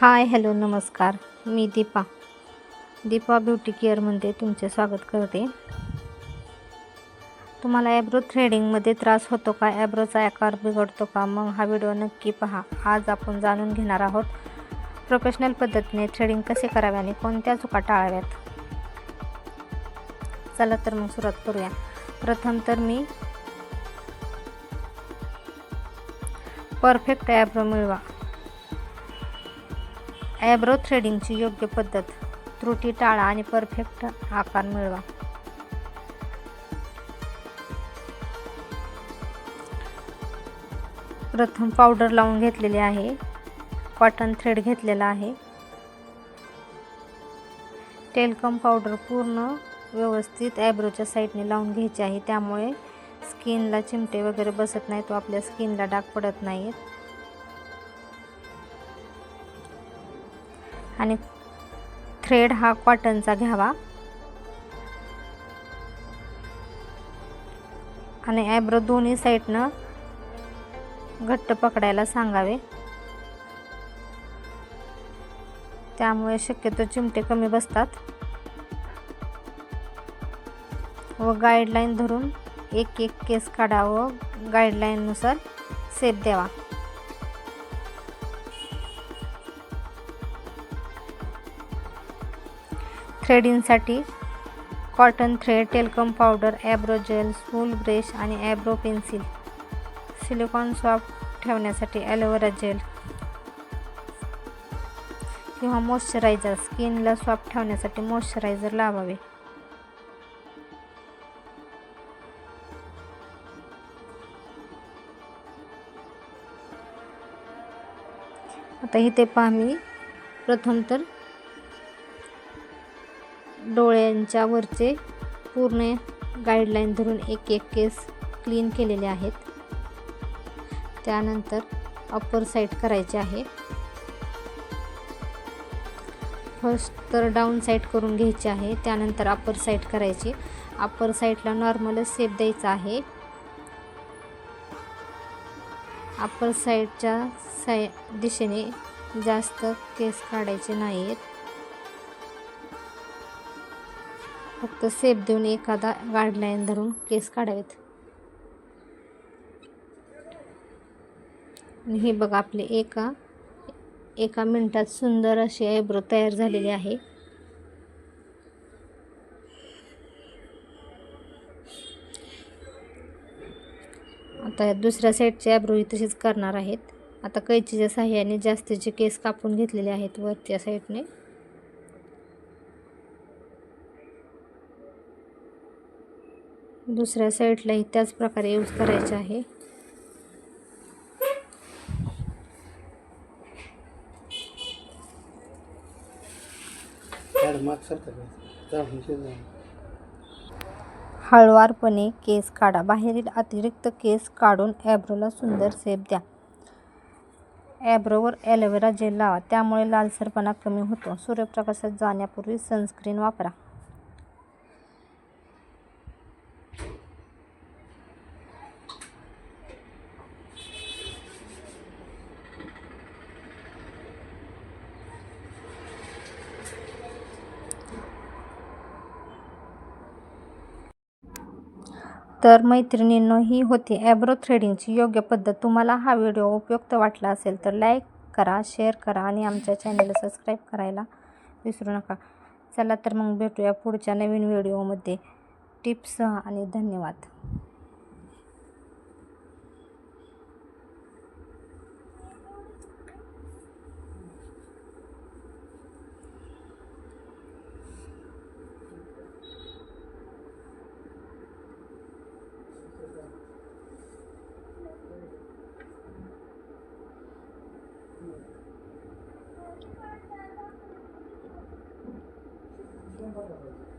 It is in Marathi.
हाय हॅलो नमस्कार. मी दीपा. दीपा ब्युटी केअरमध्ये तुमचे स्वागत करते. तुम्हाला ॲब्रो थ्रेडिंगमध्ये त्रास होतो का? ॲब्रोचा आकार बिघडतो का? मग हा व्हिडिओ नक्की पहा. आज आपण जाणून घेणार आहोत प्रोफेशनल पद्धतीने थ्रेडिंग कसे करावे आणि कोणत्या चुका टाळाव्यात. चला तर मग सुरुवात करूया. प्रथम तर मी परफेक्ट ॲब्रो मिळवा. ॲब्रो थ्रेडिंगची योग्य पद्धत. त्रुटी टाळा आणि परफेक्ट आकार मिळवा. प्रथम पावडर लावून घेतलेली आहे. कॉटन थ्रेड घेतलेला आहे. टेलकम पावडर पूर्ण व्यवस्थित ॲब्रोच्या साईडने लावून घ्यायची आहे. त्यामुळे स्किनला चिमटे वगैरे बसत नाहीत व आपल्या स्किनला डाग पडत नाहीत. आणि थ्रेड हा कॉटनचा घ्यावा. आणि ॲब्रो दोन्ही साईडनं घट्ट पकडायला सांगावे. त्यामुळे शक्यतो चिमटे कमी बसतात. व गाईडलाईन धरून एक एक केस काढा व गाईडलाईननुसार सेप द्यावा. थ्रेडिंगसाठी cotton thread talcum powder eyebrow gel spool brush आणि ॲब्रो पेन्सिल सिलिकॉन सॉफ्ट ठेवण्यासाठी ॲलोवेरा जेल किंवा मॉइश्चरायझर स्किनला सॉफ्ट ठेवण्यासाठी मॉइश्चरायझर लावावे. आता इथे पहा मी. प्रथम तर डोळ्यांच्या वरचे पूर्ण गाईडलाईन धरून एक एक केस क्लीन केलेले आहेत. त्यानंतर अप्पर साईड करायचे आहे. फर्स्ट तर डाऊन साईड करून घ्यायची आहे. त्यानंतर अप्पर साईड करायची. अप्पर साईडला नॉर्मलच सेप द्यायचा आहे. अप्पर साईडच्या साय दिशेने जास्त केस काढायचे नाहीत. फक्त सेप देऊन एखादा गाईडलाईन धरून केस काढावेत. आणि हे बघा आपले एका एका मिनटात सुंदर अशी आयब्रो तयार झालेली आहे. आता दुसऱ्या साईडचे आयब्रोही तसेच करणार आहेत. आता कैचीच्या साह्याने जास्तीचे केस कापून घेतलेले आहेत वरच्या साईडने दुसऱ्या साईडलाही त्याच प्रकारे यूज करायचे आहे. हळवारपणे केस काढा. बाहेरील अतिरिक्त केस काढून ॲब्रोला सुंदर सेप द्या. ॲब्रोवर ॲलोवेरा जेल लावा. त्यामुळे लालसरपणा कमी होतो. सूर्यप्रकाशात जाण्यापूर्वी सनस्क्रीन वापरा. तर मैत्रिणींनो ही होती. ॲब्रो थ्रेडिंगची योग्य पद्धत. तुम्हाला हा व्हिडिओ उपयुक्त वाटला असेल तर लाईक करा शेअर करा आणि आमच्या चॅनलला सबस्क्राईब करायला विसरू नका. चला तर मग भेटूया पुढच्या नवीन व्हिडिओमध्ये. टिप्स आणि धन्यवाद. 시간 가져가